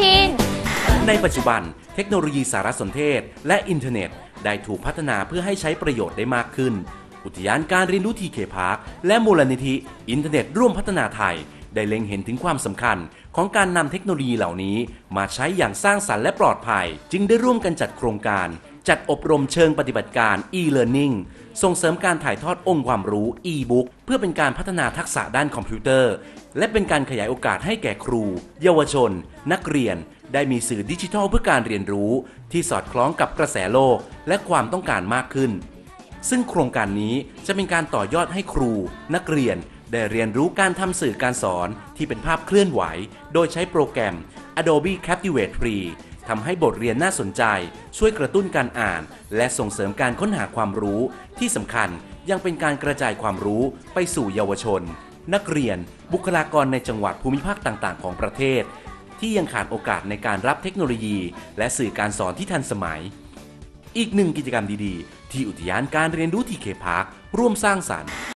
ชิน ในปัจจุบัน เทคโนโลยีสารสนเทศ และอินเทอร์เน็ต ได้ถูกพัฒนาเพื่อให้ใช้ประโยชน์ได้มากขึ้น อุทยานการเรียนรู้ทีเคพาร์คและมูลนิธิ อินเทอร์เน็ตร่วมพัฒนาไทย ได้เล็งเห็นถึงความสำคัญของการนำเทคโนโลยีเหล่านี้ มาใช้อย่างสร้างสรรค์และปลอดภัย จึงได้ร่วมกันจัดโครงการ จัดอบรมเชิงปฏิบัติการ e-learning ส่งเสริมการถ่ายทอดองค์ความรู้ e-book เพื่อเป็นการพัฒนาทักษะด้านคอมพิวเตอร์ และเป็นการขยายโอกาสให้แก่ครู เยาวชน นักเรียน ได้มีสื่อดิจิทัลเพื่อการเรียนรู้ ที่สอดคล้องกับกระแสโลก และความต้องการมากขึ้น ซึ่งโครงการนี้จะเป็นการต่อยอดให้ครู นักเรียน ได้เรียนรู้การทำสื่อการสอนที่เป็นภาพเคลื่อนไหว โดยใช้โปรแกรม Adobe Captivate Free ทำให้บทเรียนน่าสนใจ ช่วยกระตุ้นการอ่าน และส่งเสริมการค้นหาความรู้ ที่สำคัญยังเป็นการกระจายความรู้ไปสู่เยาวชน นักเรียน บุคลากรในจังหวัดภูมิภาคต่าง ๆ ของประเทศ ที่ยังขาดโอกาสในการรับเทคโนโลยี และสื่อการสอนที่ทันสมัย อีกหนึ่งกิจกรรมดี ๆ ที่อุทยานการเรียนรู้ทีเคพาร์คร่วมสร้างสรรค์